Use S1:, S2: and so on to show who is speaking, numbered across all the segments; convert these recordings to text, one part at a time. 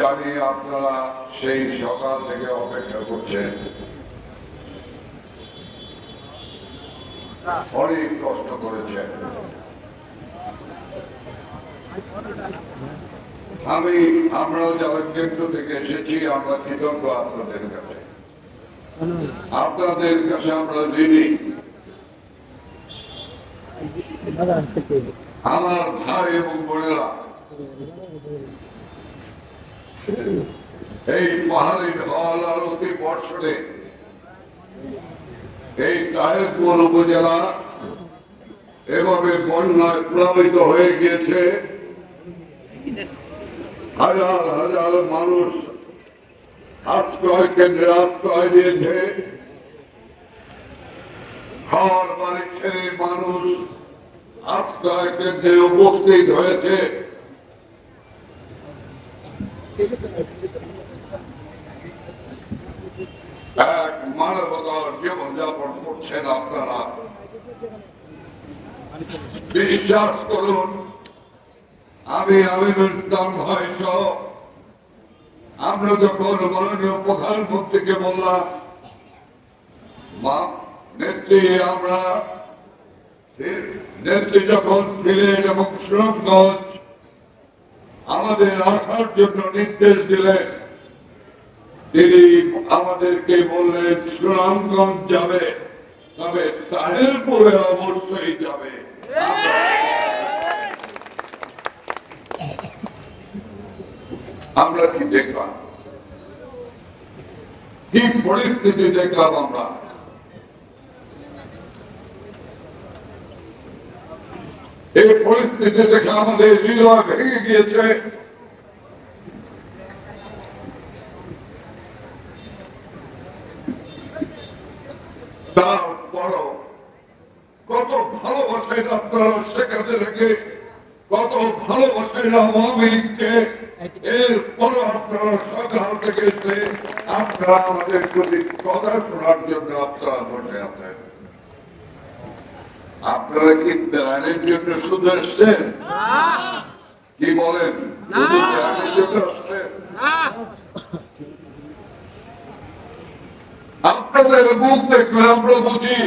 S1: জানি আপনারা সেই সকাল থেকে অপেক্ষা করছেন। অনেক কষ্ট করেছেন। আমি, আমরা যারা কেন্দ্র থেকে এসেছি, আমরা কৃতজ্ঞ আপনাদের কাছে। আপনাদের কাছে আমরা ঋণী। আমার ভাই এবং বোনেরা। এই পাহাড়ি ঢল অতি বর্ষণে। এই তাহেরপুর উপজেলা এভাবে বন্যায় প্লাবিত হয়ে গিয়েছে। হাজার হাজার মানুষ আশ্রয় কেন্দ্রে আশ্রয় দিয়েছে। ঘর বাড়ি ছেড়ে মানুষ আশ্রয় কেন্দ্রে উপস্থিত হয়েছে। এক মানবতার করছেন আপনারা, বিশ্বাস করুন, আমি আমরা যখন মাননীয় প্রধানমন্ত্রীকে বললাম, মা, নেত্রী, আমরা নেত্রী যখন সিলেট এবং সুরঙ্গঞ্জ আমাদের আসার জন্য নির্দেশ দিলেন তিনি আমাদেরকে বললেন, সুনামগঞ্জ যাবে, তবে তাহেরপুরে অবশ্যই যাবে। আমরা কি দেখলাম? কি পরিস্থিতি দেখলাম আমরা? এই পরিস্থিতি দেখে আমাদের হৃদয় ভেঙে গিয়েছে। কত ভালোবাসায় আপনারা সেখানে রেখে কত ভালোবাসায় থেকে আমাদের প্রতি কথা শোনার জন্য আপনারা বসে আছেন আপনারা কি ত্রাণের জন্য শুধু এসছেন কি বলেন? আসছেন আপনাদের মুখ দেখলে আমরা বুঝি।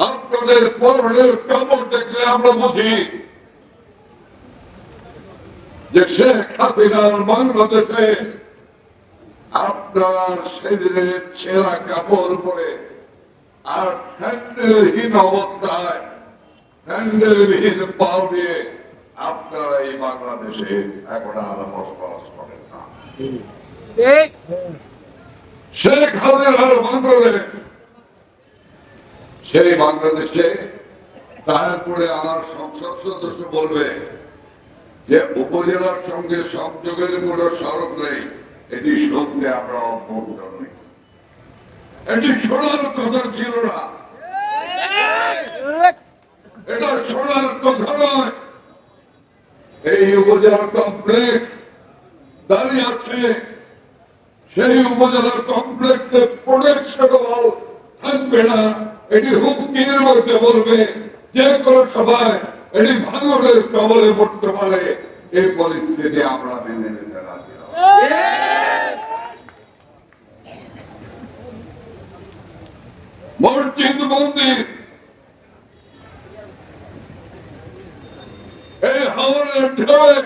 S1: আপনাদের পরনের কাপড় দেখলে আমরা বুঝি। যে শেখ হাসিনার বাংলাদেশে আপনার শরীরে ছেঁড়া কাপড় পরে আর স্যান্ডেলহীন অবস্থায় স্যান্ডেলহীন পাও দিয়ে আপনারা এই বাংলাদেশে এখন আর বসবাস করেন না। শেখ বাংলাদেশ সেই বাংলাদেশে তারপরে আমার সংসদ সদস্য বলবে যে উপজেলার সঙ্গে সংযোগের কোনো সড়ক নেই এটি সত্যি আমরা অভ্যন্ত নই এটি শোনার কথা ছিল না। এটা শোনার কথা নয়। এই উপজেলা কমপ্লেক্স দাঁড়িয়ে আছে। সেই উপজেলার কমপ্লেক্সে প্রোটেকশন ওয়াল থাকবে না। এটি হুমকির মধ্যে বলবে যে কোনো সভায় এটি ভাঙনের কবলে পড়তে পারে। এই পরিস্থিতি আমরা মেনে নিতে রাজি নই। মসজিদ মন্দির। এই হাওড়ের ঢেউয়ে